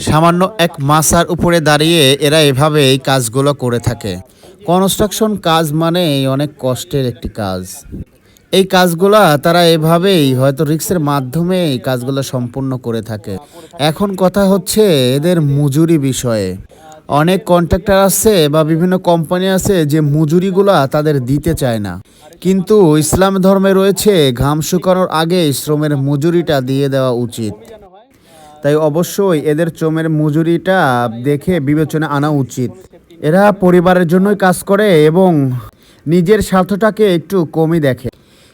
সামান্য এক মাসার উপরে দাঁড়িয়ে এরা এভাবে এই কাজগুলো করে থাকে। কনস্ট্রাকশন কাজ মানে অনেক কষ্টের একটি কাজ। এই কাজগুলা তারা এভাবেই হয়তো রিক্সের মাধ্যমে এই কাজগুলো সম্পূর্ণ করে থাকে। এখন কথা হচ্ছে এদের মজুরি বিষয়ে। অনেক কন্ট্রাক্টর আছে বা বিভিন্ন কোম্পানি আছে যে মজুরিগুলা তাদের দিতে চায় না। কিন্তু ইসলাম ধর্মে রয়েছে, ঘাম শুকানোর আগে শ্রমের মজুরিটা দিয়ে দেওয়া উচিত। তাই অবশ্যই এদের চোমের মজুরিটা দেখে বিবেচনা আনা উচিত। এরা পরিবারের জন্যই কাজ করে এবং নিজের স্বার্থটাকে একটু কমই দেখে।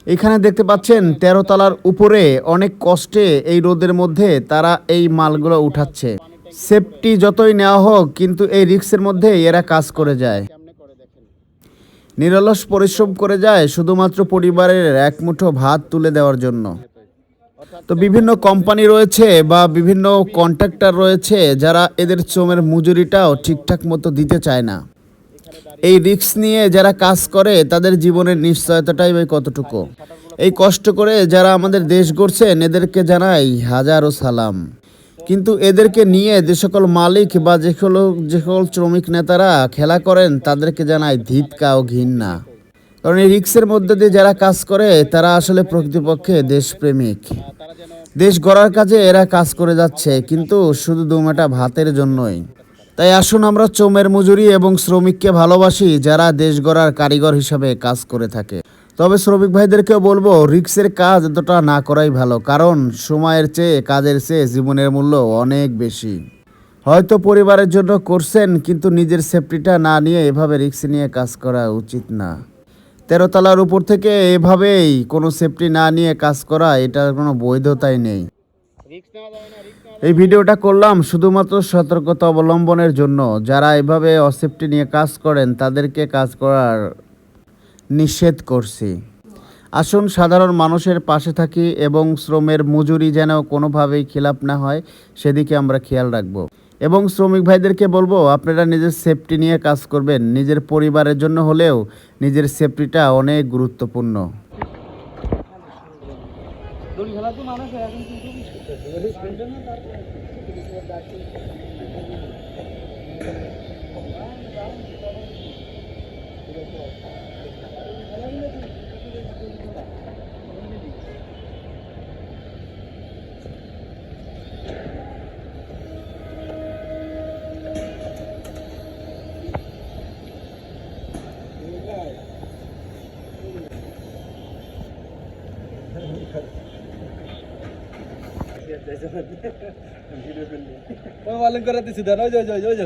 এখানে দেখতে পাচ্ছেন, তেরো তলার উপরে অনেক কষ্টে এই রোদের মধ্যে তারা এই মালগুলো উঠাচ্ছে। সেফটি যতই নেওয়া হোক, কিন্তু এই রিক্সের মধ্যে এরা কাজ করে যায়। নিরলস পরিশ্রম করে যায় শুধুমাত্র পরিবারের এক মুঠো ভাত তুলে দেওয়ার জন্য। তো বিভিন্ন কোম্পানি রয়েছে বা বিভিন্ন কন্ট্রাক্টর রয়েছে যারা এদের শ্রমের মজুরিটাও ঠিকঠাক মতো দিতে চায় না। এই রিস্ক নিয়ে যারা কাজ করে, তাদের জীবনের নিশ্চয়তাটাই বা কতটুকু? এই কষ্ট করে যারা আমাদের দেশ গড়ছেন, এদেরকে জানাই হাজারো সালাম। কিন্তু এদেরকে নিয়ে যে সকল মালিক বা যে সকল যে সকল শ্রমিক নেতারা খেলা করেন, তাদেরকে জানাই ধিৎকা ও ঘৃণা। কারণ এই রিক্সের মধ্যে দিয়ে যারা কাজ করে, তারা আসলে প্রকৃতপক্ষে দেশপ্রেমিক। দেশ গড়ার কাজে এরা কাজ করে যাচ্ছে, কিন্তু শুধু দুমাটা ভাতের জন্যই। তাই আসুন আমরা চোমের মজুরি এবং শ্রমিককে ভালোবাসি, যারা দেশ গড়ার কারিগর হিসাবে কাজ করে থাকে। তবে শ্রমিক ভাইদেরকেও বলব, রিক্সের কাজ এতটা না করাই ভালো, কারণ সময়ের চেয়ে কাজের চেয়ে জীবনের মূল্য অনেক বেশি। হয়তো পরিবারের জন্য করছেন, কিন্তু নিজের সেফটিটা না নিয়ে এভাবে রিক্স নিয়ে কাজ করা উচিত না। তেরো তলার উপর থেকে এভাবেই কোনো সেফটি না নিয়ে কাজ করা, এটার কোনো বৈধতাই নেই। এই ভিডিওটা করলাম শুধুমাত্র সতর্কতা অবলম্বনের জন্য। যারা এভাবে অসেফটি নিয়ে কাজ করেন, তাদেরকে কাজ করার নিষেধ করছি। আসুন সাধারণ মানুষের পাশে থাকি এবং শ্রমের মজুরি যেন কোনোভাবেই খিলাপ না হয়, সেদিকে আমরা খেয়াল রাখব। এবং শ্রমিক ভাইদেরকে বলব, আপনারা নিজের সেফটি নিয়ে কাজ করবেন। নিজের পরিবারের জন্য হলেও নিজের সেফটিটা অনেক গুরুত্বপূর্ণ। তো মানুষ কিন্তু ও মালুম করে দিছি দেন ওই ওই ওই